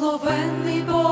Благословенний Бог.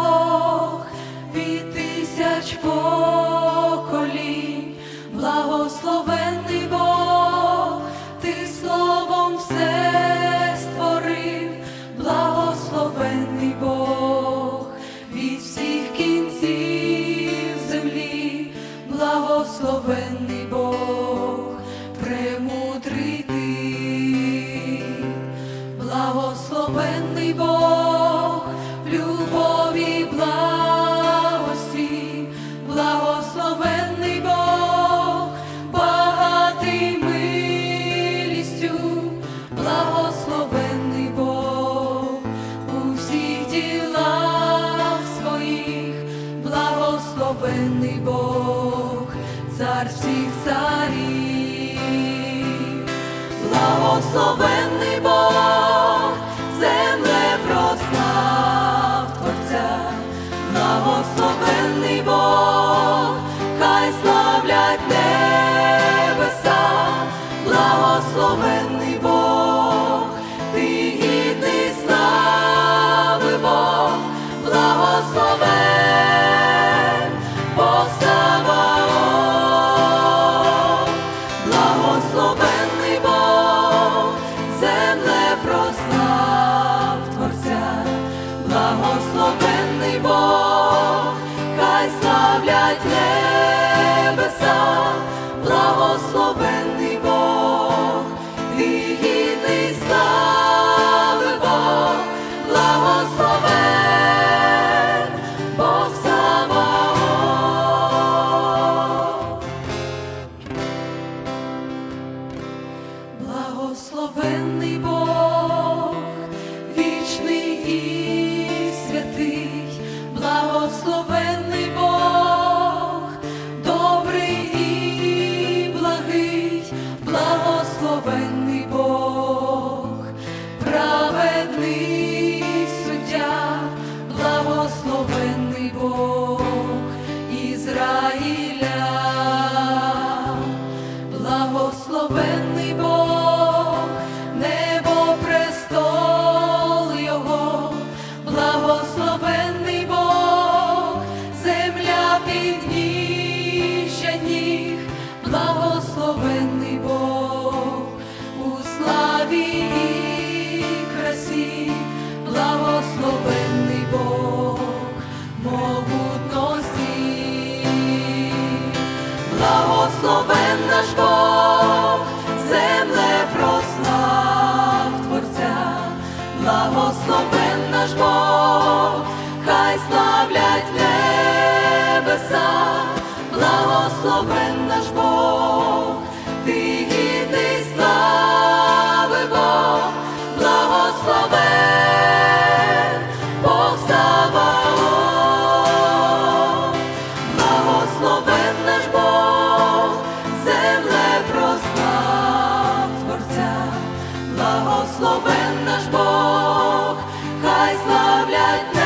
благословений Бог, цар всіх царів, благословений. славлять небеса, благословен. please. благословенний Бог, могутності, благословен наш Бог, земле прослав Творця, благословен наш Бог, хай славлять небеса, благословен наш Бог. славлять.